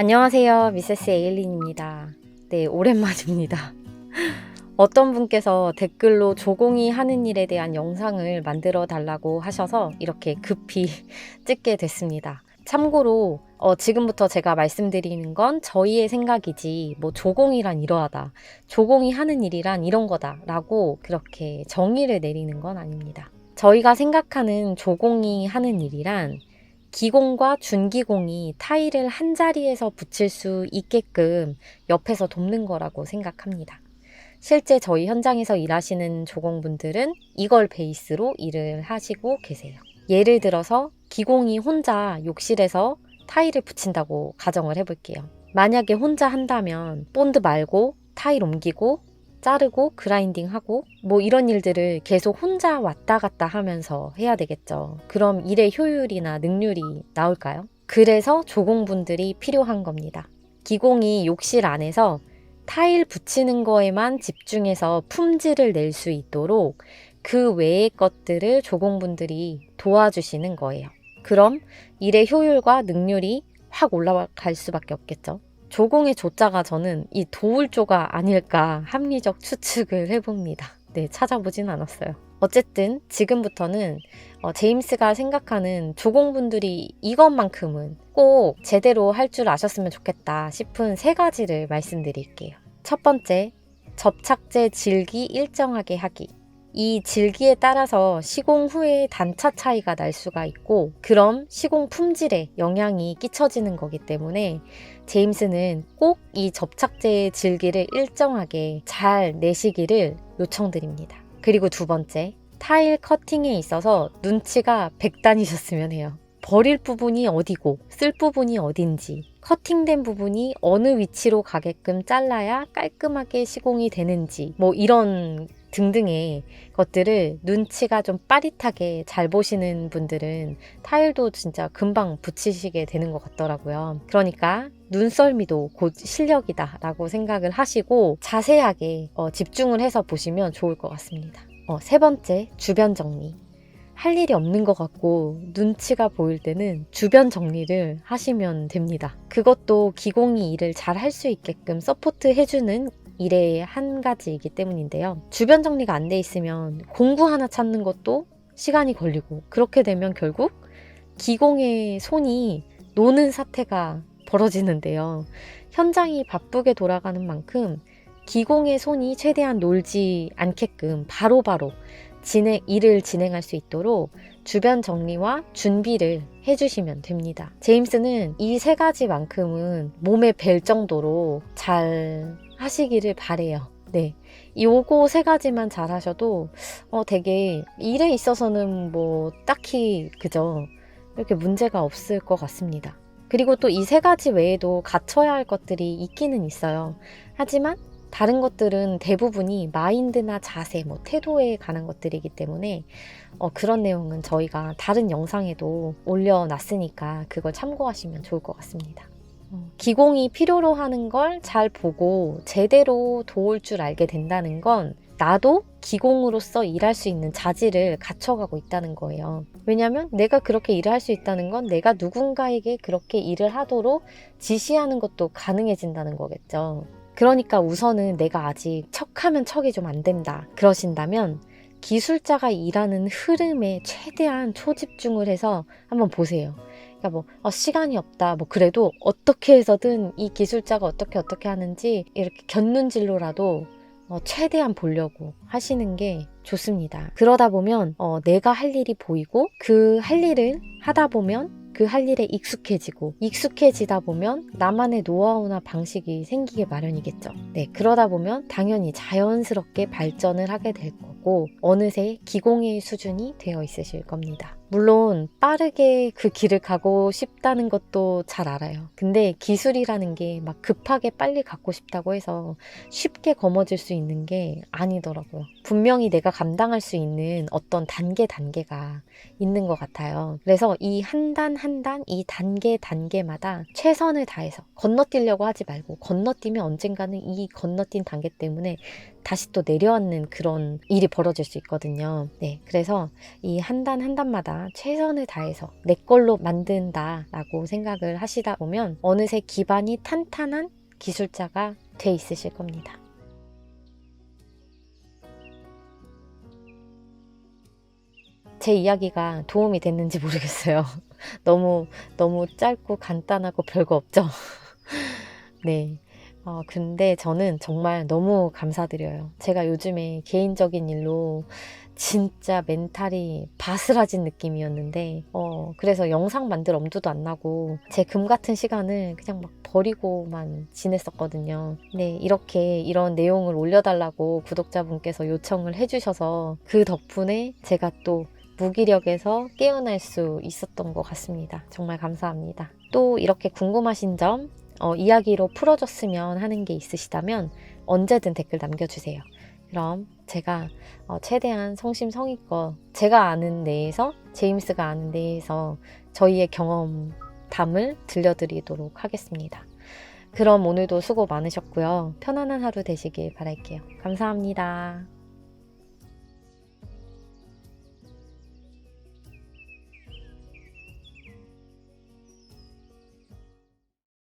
안녕하세요. 미세스 에일린입니다. 네, 오랜만입니다. 어떤 분께서 댓글로 조공이 하는 일에 대한 영상을 만들어 달라고 하셔서 이렇게 급히 찍게 됐습니다. 참고로 어, 지금부터 제가 말씀드리는 건 저희의 생각이지 뭐 조공이란 이러하다. 조공이 하는 일이란 이런 거다 라고 그렇게 정의를 내리는 건 아닙니다. 저희가 생각하는 조공이 하는 일이란 기공과 준기공이 타일을 한 자리에서 붙일 수 있게끔 옆에서 돕는 거라고 생각합니다. 실제 저희 현장에서 일하시는 조공분들은 이걸 베이스로 일을 하시고 계세요. 예를 들어서 기공이 혼자 욕실에서 타일을 붙인다고 가정을 해볼게요. 만약에 혼자 한다면 본드 말고 타일 옮기고 자르고 그라인딩하고 뭐 이런 일들을 계속 혼자 왔다 갔다 하면서 해야 되겠죠. 그럼 일의 효율이나 능률이 나올까요? 그래서 조공분들이 필요한 겁니다. 기공이 욕실 안에서 타일 붙이는 거에만 집중해서 품질을 낼 수 있도록 그 외의 것들을 조공분들이 도와주시는 거예요. 그럼 일의 효율과 능률이 확 올라갈 수밖에 없겠죠. 조공의 조자가 저는 이 도울조가 아닐까 합리적 추측을 해봅니다. 네, 찾아보진 않았어요. 어쨌든 지금부터는 어, 제임스가 생각하는 조공분들이 이것만큼은 꼭 제대로 할 줄 아셨으면 좋겠다 싶은 세 가지를 말씀드릴게요. 첫 번째, 접착제 질기 일정하게 하기. 이 질기에 따라서 시공 후에 단차 차이가 날 수가 있고, 그럼 시공 품질에 영향이 끼쳐지는 거기 때문에 제임스는 꼭 이 접착제의 질기를 일정하게 잘 내시기를 요청드립니다. 그리고 두 번째, 타일 커팅에 있어서 눈치가 백단이셨으면 해요. 버릴 부분이 어디고 쓸 부분이 어딘지 커팅된 부분이 어느 위치로 가게끔 잘라야 깔끔하게 시공이 되는지 뭐 이런 등등의 것들을 눈치가 좀 빠릿하게 잘 보시는 분들은 타일도 진짜 금방 붙이시게 되는 것 같더라고요. 그러니까 눈썰미도 곧 실력이다라고 생각을 하시고 자세하게 어, 집중을 해서 보시면 좋을 것 같습니다. 어, 세 번째, 주변 정리. 할 일이 없는 것 같고 눈치가 보일 때는 주변 정리를 하시면 됩니다. 그것도 기공이 일을 잘 할 수 있게끔 서포트 해주는 일의 한 가지이기 때문인데요. 주변 정리가 안 돼 있으면 공구 하나 찾는 것도 시간이 걸리고 그렇게 되면 결국 기공의 손이 노는 사태가 벌어지는데요. 현장이 바쁘게 돌아가는 만큼 기공의 손이 최대한 놀지 않게끔 바로바로 진행, 일을 진행할 수 있도록 주변 정리와 준비를 해주시면 됩니다. 제임스는 이 세 가지만큼은 몸에 뵐 정도로 잘 하시기를 바래요. 네. 요거 세 가지만 잘 하셔도 어 되게 일에 있어서는 뭐 딱히 그죠. 이렇게 문제가 없을 것 같습니다. 그리고 또 이 세 가지 외에도 갖춰야 할 것들이 있기는 있어요. 하지만 다른 것들은 대부분이 마인드나 자세, 뭐 태도에 관한 것들이기 때문에 어, 그런 내용은 저희가 다른 영상에도 올려놨으니까 그걸 참고하시면 좋을 것 같습니다. 어, 기공이 필요로 하는 걸 잘 보고 제대로 도울 줄 알게 된다는 건 나도 기공으로서 일할 수 있는 자질을 갖춰가고 있다는 거예요. 왜냐하면 내가 그렇게 일을 할 수 있다는 건 내가 누군가에게 그렇게 일을 하도록 지시하는 것도 가능해진다는 거겠죠. 그러니까 우선은 내가 아직 척하면 척이 좀 안 된다. 그러신다면 기술자가 일하는 흐름에 최대한 초집중을 해서 한번 보세요. 그러니까 뭐 어, 시간이 없다. 뭐 그래도 어떻게 해서든 이 기술자가 어떻게 어떻게 하는지 이렇게 곁눈질로라도 어, 최대한 보려고 하시는 게 좋습니다. 그러다 보면 어, 내가 할 일이 보이고 그 할 일을 하다 보면 그할 일에 익숙해지고 익숙해지다 보면 나만의 노하우나 방식이 생기게 마련이겠죠. 네, 그러다 보면 당연히 자연스럽게 발전을 하게 될 거고 어느새 기공의 수준이 되어 있으실 겁니다. 물론 빠르게 그 길을 가고 싶다는 것도 잘 알아요. 근데 기술이라는 게 막 급하게 빨리 갖고 싶다고 해서 쉽게 거머쥘 수 있는 게 아니더라고요. 분명히 내가 감당할 수 있는 어떤 단계 단계가 있는 것 같아요. 그래서 이 한 단 한 단, 이 단계 단계마다 최선을 다해서 건너뛰려고 하지 말고 건너뛰면 언젠가는 이 건너뛴 단계 때문에 다시 또 내려앉는 그런 일이 벌어질 수 있거든요. 네, 그래서 이 한 단 한 단마다 최선을 다해서 내 걸로 만든다라고 생각을 하시다 보면 어느새 기반이 탄탄한 기술자가 돼 있으실 겁니다. 제 이야기가 도움이 됐는지 모르겠어요. 너무 너무 짧고 간단하고 별거 없죠. 네. 어, 근데 저는 정말 너무 감사드려요. 제가 요즘에 개인적인 일로 진짜 멘탈이 바스라진 느낌이었는데, 어, 그래서 영상 만들 엄두도 안 나고, 제 금 같은 시간을 그냥 막 버리고만 지냈었거든요. 네, 이렇게 이런 내용을 올려달라고 구독자분께서 요청을 해주셔서 그 덕분에 제가 또 무기력에서 깨어날 수 있었던 것 같습니다. 정말 감사합니다. 또 이렇게 궁금하신 점, 어, 이야기로 풀어줬으면 하는 게 있으시다면 언제든 댓글 남겨주세요. 그럼 제가 어, 최대한 성심성의껏 제가 아는 내에서 제임스가 아는 내에서 저희의 경험담을 들려드리도록 하겠습니다. 그럼 오늘도 수고 많으셨고요. 편안한 하루 되시길 바랄게요. 감사합니다.